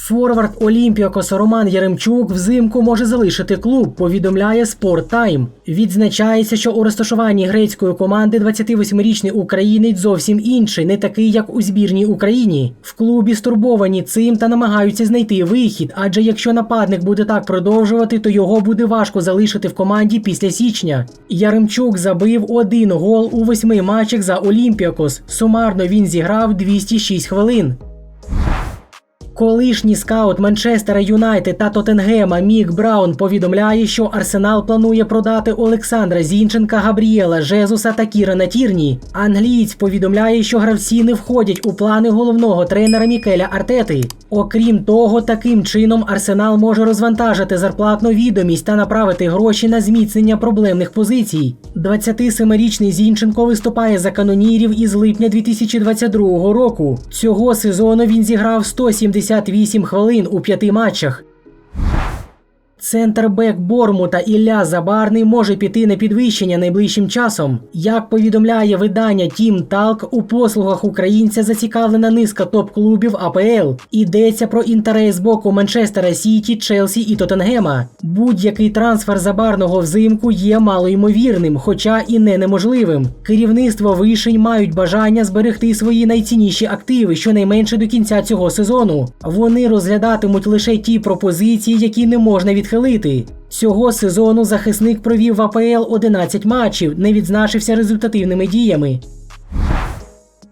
Форвард Олімпіакос Роман Яремчук взимку може залишити клуб, повідомляє Time. Відзначається, що у розташуванні грецької команди 28-річний українець зовсім інший, не такий, як у збірній Україні. В клубі стурбовані цим та намагаються знайти вихід, адже якщо нападник буде так продовжувати, то його буде важко залишити в команді після січня. Яремчук забив один гол у восьми матчах за Олімпіакос. Сумарно він зіграв 206 хвилин. Колишній скаут Манчестера Юнайтед та Тоттенгема Мік Браун повідомляє, що Арсенал планує продати Олександра Зінченка, Габріела Жезуса та Кірана Тірні. Англієць повідомляє, що гравці не входять у плани головного тренера Мікеля Артети. Окрім того, таким чином Арсенал може розвантажити зарплатну відомість та направити гроші на зміцнення проблемних позицій. 27-річний Зінченко виступає за канонірів із липня 2022 року. Цього сезону він зіграв 178 хвилин у п'яти матчах. Центрбек Бормута Ілля Забарний може піти на підвищення найближчим часом. Як повідомляє видання Тім Талк, у послугах українця зацікавлена низка топ-клубів АПЛ. Йдеться про інтерес з боку Манчестера Сіті, Челсі і Тоттенгема. Будь-який трансфер забарного взимку є малоймовірним, хоча і не неможливим. Керівництво вишень мають бажання зберегти свої найцінніші активи щонайменше до кінця цього сезону. Вони розглядатимуть лише ті пропозиції, які не можна відхилити. Цього сезону захисник провів в АПЛ 11 матчів, не відзначився результативними діями.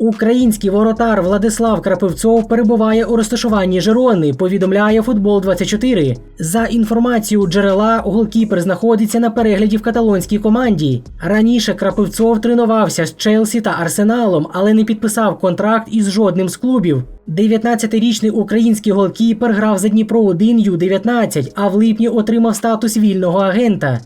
Український воротар Владислав Крапивцов перебуває у розташуванні Жерони, повідомляє Футбол 24 За інформацією джерела, голкіпер знаходиться на перегляді в каталонській команді. Раніше Крапивцов тренувався з Челсі та Арсеналом, але не підписав контракт із жодним з клубів. 19-річний український голкіпер грав за Дніпро 1 Ю-19, а в липні отримав статус вільного агента.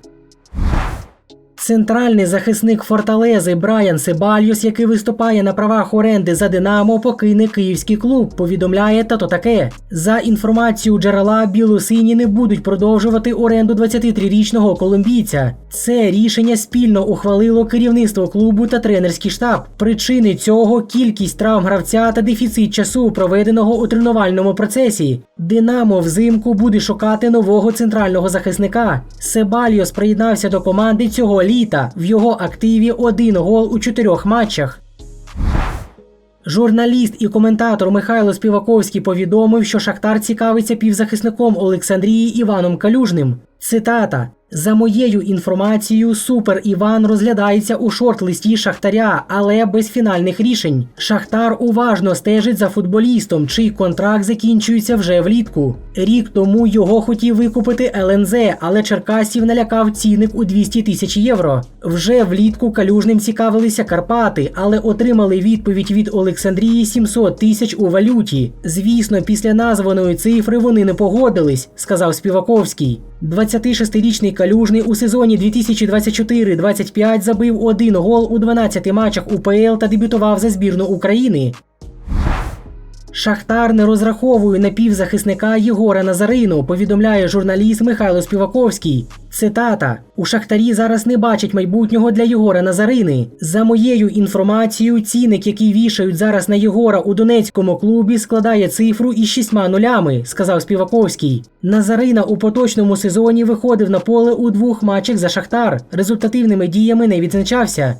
Центральний захисник Форталези Брайан Себальйос, який виступає на правах оренди за Динамо, покине київський клуб. Повідомляє тато таке. За інформацією джерела, білосині не будуть продовжувати оренду 23-річного колумбійця. Це рішення спільно ухвалило керівництво клубу та тренерський штаб. Причини цього кількість травм гравця та дефіцит часу, проведеного у тренувальному процесі. Динамо взимку буде шукати нового центрального захисника. Себальйос приєднався до команди цього літа. В його активі один гол у чотирьох матчах. Журналіст і коментатор Михайло Співаковський повідомив, що Шахтар цікавиться півзахисником Олександрії Іваном Калюжним. Цитата. За моєю інформацією, Супер Іван розглядається у шорт-листі Шахтаря, але без фінальних рішень. Шахтар уважно стежить за футболістом, чий контракт закінчується вже влітку. Рік тому його хотів викупити ЛНЗ, але Черкасів налякав цінник у 200 тисяч євро. Вже влітку калюжним цікавилися Карпати, але отримали відповідь від Олександрії 700 тисяч у валюті. Звісно, після названої цифри вони не погодились, сказав Співаковський. 26-річний калюжний у сезоні 2024-25 забив один гол у 12 матчах УПЛ та дебютував за збірну України. Шахтар не розраховує на півзахисника Єгора Назарину, повідомляє журналіст Михайло Співаковський. Цитата: у Шахтарі зараз не бачать майбутнього для Єгора Назарини. За моєю інформацією, цінник, який вішають зараз на Єгора у Донецькому клубі, складає цифру із шістьма нулями, сказав Співаковський. Назарина у поточному сезоні виходив на поле у двох матчах за Шахтар. Результативними діями не відзначався.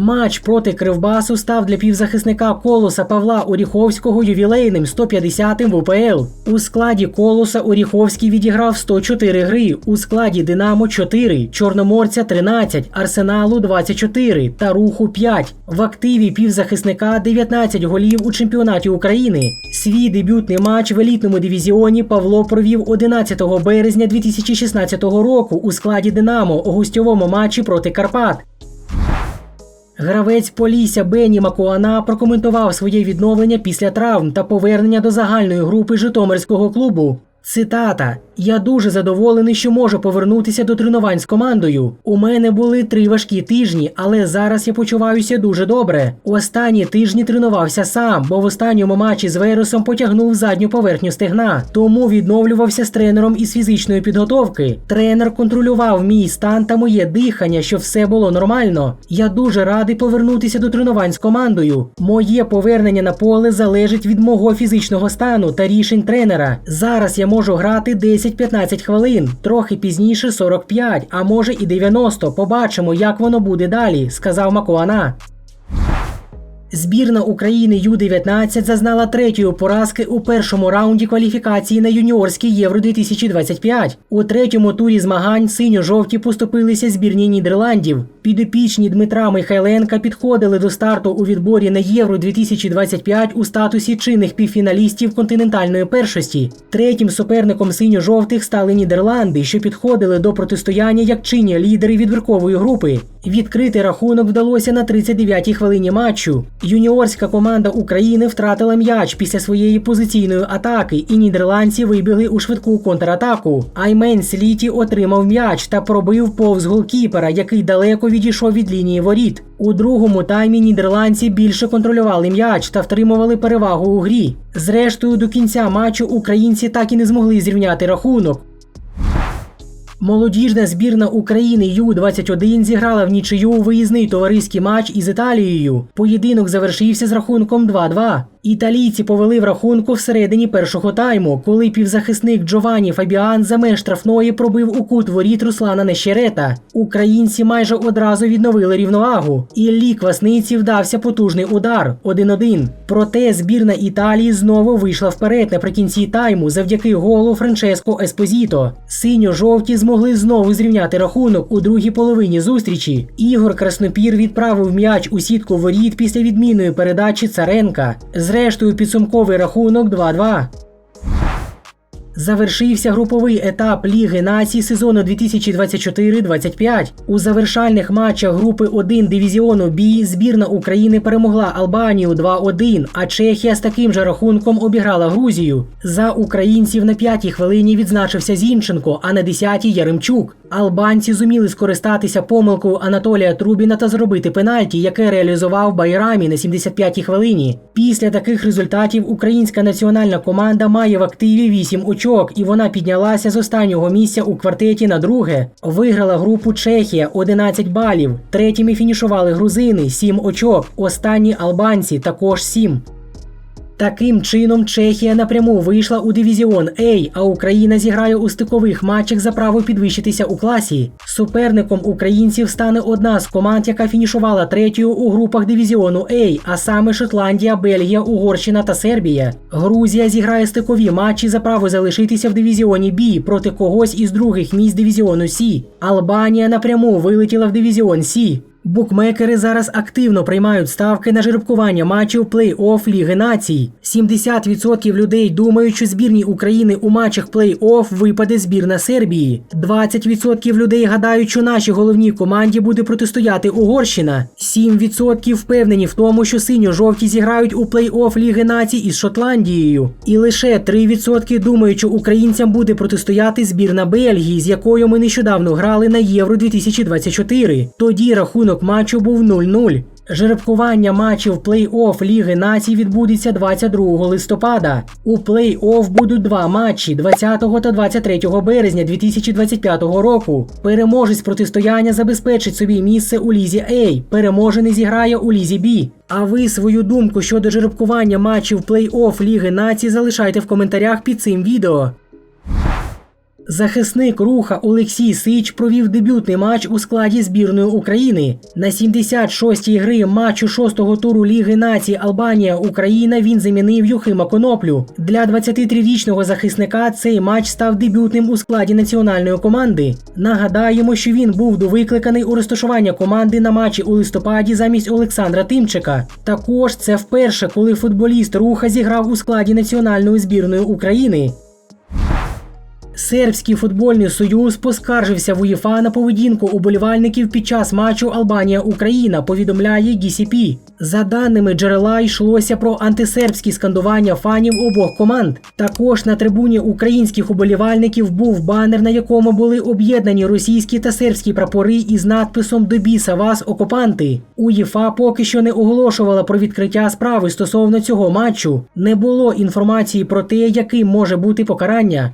Матч проти Кривбасу став для півзахисника Колоса Павла Оріховського ювілейним 150-м в УПЛ. У складі Колоса Оріховський відіграв 104 гри, у складі Динамо 4, Чорноморця 13, Арсеналу 24 та Руху 5. В активі півзахисника 19 голів у чемпіонаті України. Свій дебютний матч в елітному дивізіоні Павло провів 11 березня 2016 року у складі Динамо у гостьовому матчі проти Карпат. Гравець Полісся Бені Макуана прокоментував своє відновлення після травм та повернення до загальної групи Житомирського клубу. Цитата: Я дуже задоволений, що можу повернутися до тренувань з командою. У мене були три важкі тижні, але зараз я почуваюся дуже добре. Останні тижні тренувався сам, бо в останньому матчі з Вересом потягнув задню поверхню стегна, тому відновлювався з тренером із фізичної підготовки. Тренер контролював мій стан та моє дихання, щоб все було нормально. Я дуже радий повернутися до тренувань з командою. Моє повернення на поле залежить від мого фізичного стану та рішень тренера. Зараз я можу грати 10-15 хвилин, трохи пізніше 45, а може і 90. Побачимо, як воно буде далі, сказав Макуана. Збірна України Ю-19 зазнала третьої поразки у першому раунді кваліфікації на юніорський Євро 2025. У третьому турі змагань синьо-жовті поступилися збірні Нідерландів. Підопічні Дмитра Михайленка підходили до старту у відборі на Євро 2025 у статусі чинних півфіналістів континентальної першості. Третім суперником синьо-жовтих стали Нідерланди, що підходили до протистояння як чинні лідери відбіркової групи. Відкрити рахунок вдалося на 39-й хвилині матчу. Юніорська команда України втратила м'яч після своєї позиційної атаки, і нідерландці вибігли у швидку контратаку. Аймен Сліті отримав м'яч та пробив повз голкіпера, який далеко відійшов від лінії воріт. У другому таймі нідерландці більше контролювали м'яч та втримували перевагу у грі. Зрештою, до кінця матчу українці так і не змогли зрівняти рахунок. Молодіжна збірна України Ю-21 зіграла в нічию виїзний товариський матч із Італією. Поєдинок завершився з рахунком 2-2. Італійці повели в рахунку всередині першого тайму, коли півзахисник Джованні Фабіан за меж штрафної пробив у кут воріт Руслана Нещерета. Українці майже одразу відновили рівновагу. Іллі Квасниці вдався потужний удар 1-1. Проте збірна Італії знову вийшла вперед наприкінці тайму завдяки голу Франческо Еспозіто. Синьо-жовті змогли знову зрівняти рахунок у другій половині зустрічі. Ігор Краснопір відправив м'яч у сітку воріт після відмінної передачі Царенка. Зрештою, підсумковий рахунок 2-2. Завершився груповий етап Ліги націй сезону 2024-25. У завершальних матчах групи 1 дивізіону Бі збірна України перемогла Албанію 2-1, а Чехія з таким же рахунком обіграла Грузію. За українців на п'ятій хвилині відзначився Зінченко, а на десятій Яремчук. Албанці зуміли скористатися помилкою Анатолія Трубіна та зробити пенальті, яке реалізував Байрамі на 75-й хвилині. Після таких результатів українська національна команда має в активі 8 очок, і вона піднялася з останнього місця у квартеті на друге. Виграла групу Чехія 11 балів. Третіми фінішували грузини 7 очок. Останні албанці також 7. Таким чином, Чехія напряму вийшла у дивізіон А, а Україна зіграє у стикових матчах за право підвищитися у класі. Суперником українців стане одна з команд, яка фінішувала третьою у групах дивізіону А, а саме Шотландія, Бельгія, Угорщина та Сербія. Грузія зіграє стикові матчі за право залишитися в дивізіоні Б проти когось із других місць дивізіону Сі. Албанія напряму вилетіла в дивізіон Сі. Букмекери зараз активно приймають ставки на жеребкування матчів плей-офф Ліги націй. 70% людей думають, що збірній України у матчах плей-офф випаде збірна Сербії. 20% людей гадають, що нашій головній команді буде протистояти Угорщина. 7% впевнені в тому, що синьо-жовті зіграють у плей-офф Ліги націй із Шотландією. І лише 3% думають, що українцям буде протистояти збірна Бельгії, з якою ми нещодавно грали на Євро 2024. Тоді рахунок матчу був 0-0. Жеребкування матчів плей-офф Ліги націй відбудеться 22 листопада. У плей-офф будуть два матчі 20 та 23 березня 2025 року. Переможець протистояння забезпечить собі місце у лізі А. Переможений зіграє у лізі Б. А ви свою думку щодо жеребкування матчів плей-офф Ліги націй залишайте в коментарях під цим відео. Захисник руха Олексій Сич провів дебютний матч у складі збірної України. На 76-й гри матчу 6-го туру Ліги націй Албанія Україна він замінив Юхима Коноплю. Для 23-річного захисника цей матч став дебютним у складі національної команди. Нагадаємо, що він був довикликаний у розташування команди на матчі у листопаді замість Олександра Тимчика. Також це вперше, коли футболіст руха зіграв у складі національної збірної України. Сербський футбольний союз поскаржився в УЄФА на поведінку уболівальників під час матчу Албанія-Україна, повідомляє GCP. За даними джерела, йшлося про антисербські скандування фанів обох команд. Також на трибуні українських уболівальників був банер, на якому були об'єднані російські та сербські прапори із надписом «До біса вас, окупанти». УЄФА поки що не оголошувала про відкриття справи стосовно цього матчу. Не було інформації про те, яким може бути покарання.